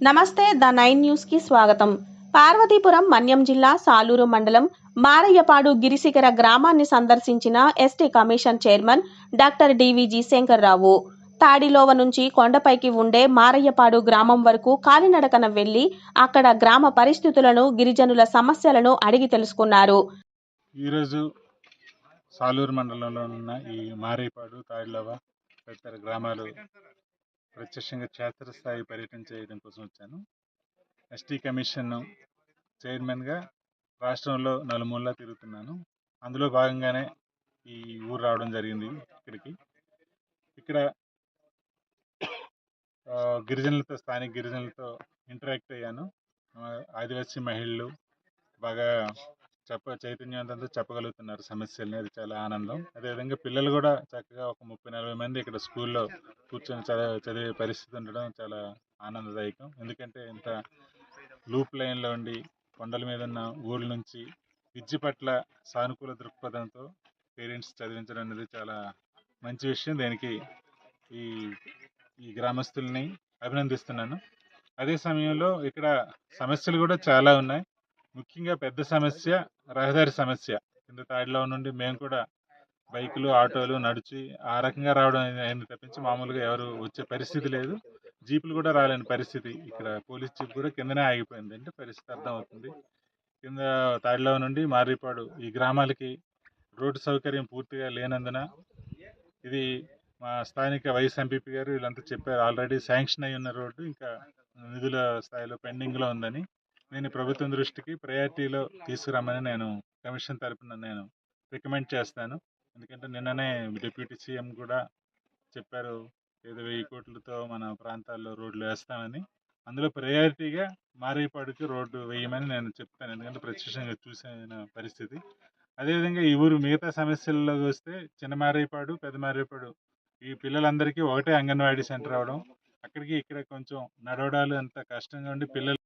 నమస్తే the nine న్యూస్కి స్వాగతం. పార్వతీపురం మన్యం జిల్లా సాలూరు మండలం మారయ్యపాడు గిరిశిఖర గ్రామాన్ని సందర్శించిన ST commission chairman doctor DVG Shankarrao. Tadilova నుంచి కొండపైకి ఉండే మారయ్యపాడు గ్రామం వరకు కాలినడకన వెళ్ళి అక్కడ గ్రామ పరిస్థితులను గిరిజనుల సమస్యలను అడిగి తెలుసుకున్నారు. ఈరోజు సాలూరు మండలంలో ఉన్న ఈ మారేపాడు తాడిలోవ తదితర గ్రామాలు ప్రత్యక్షంగా క్షేత్రస్థాయి పర్యటన చేయడం కోసం వచ్చాను. ఎస్టీ కమిషన్ చైర్మన్గా రాష్ట్రంలో నలుమూలలా తిరుగుతున్నాను. అందులో భాగంగానే ఈ ఊరు రావడం జరిగింది ఇక్కడికి. ఇక్కడ గిరిజనులతో స్థానిక గిరిజనులతో ఇంటరాక్ట్ అయ్యాను. ఆదివాసీ మహిళలు బాగా చెప్ప చైతన్యవంతంతో చెప్పగలుగుతున్నారు సమస్యల్ని. అది చాలా ఆనందం. అదేవిధంగా పిల్లలు కూడా చక్కగా ఒక ముప్పై నలభై మంది ఇక్కడ స్కూల్లో కూర్చొని చదివే చదివే పరిస్థితి ఉండడం చాలా ఆనందదాయకం. ఎందుకంటే ఇంత లూప్ లైన్లో ఉండి కొండల మీద ఉన్న ఊళ్ళ నుంచి విద్య పట్ల సానుకూల దృక్పథంతో పేరెంట్స్ చదివించడం అనేది చాలా మంచి విషయం. దీనికి ఈ ఈ గ్రామస్తుల్ని అభినందిస్తున్నాను. అదే సమయంలో ఇక్కడ సమస్యలు కూడా చాలా ఉన్నాయి. ముఖ్యంగా పెద్ద సమస్య రహదారి సమస్య. కింద తాడిలో నుండి మేము కూడా బైకులు ఆటోలు నడిచి ఆ రకంగా రావడం అయింది తప్పించి మామూలుగా ఎవరు వచ్చే పరిస్థితి లేదు. జీపులు కూడా రాలేని పరిస్థితి. ఇక్కడ పోలీస్ జీప్ కూడా కిందనే ఆగిపోయింది. అంటే పరిస్థితి అర్థమవుతుంది కింద తాడిలో నుండి మారిపాడు ఈ గ్రామాలకి రోడ్డు సౌకర్యం పూర్తిగా లేనందున ఇది మా స్థానిక వైస్ ఎంపీపీ గారు వీళ్ళంతా చెప్పారు. ఆల్రెడీ శాంక్షన్ అయి ఉన్న రోడ్డు ఇంకా నిధుల స్థాయిలో పెండింగ్లో ఉందని. నేను ప్రభుత్వం దృష్టికి ప్రయారిటీలో తీసుకురామని నేను కమిషన్ తరపున నేను రికమెండ్ చేస్తాను. ఎందుకంటే నిన్ననే డిప్యూటీ సీఎం కూడా చెప్పారు ఏదో వెయ్యి కోట్లతో మన ప్రాంతాల్లో రోడ్లు వేస్తామని. అందులో ప్రయారిటీగా మారేపాడుకి రోడ్డు వేయమని నేను చెప్తాను. ఎందుకంటే ప్రత్యక్షంగా చూసిన పరిస్థితి. అదేవిధంగా ఈ ఊరు మిగతా సమస్యల్లోకి వస్తే చిన్న మారేపాడు పెద్ద మారేపాడు ఈ పిల్లలందరికీ ఒకటే అంగన్వాడీ సెంటర్ అవడం. అక్కడికి ఇక్కడ కొంచెం నడవడాలు అంత కష్టంగా ఉండి పిల్లలు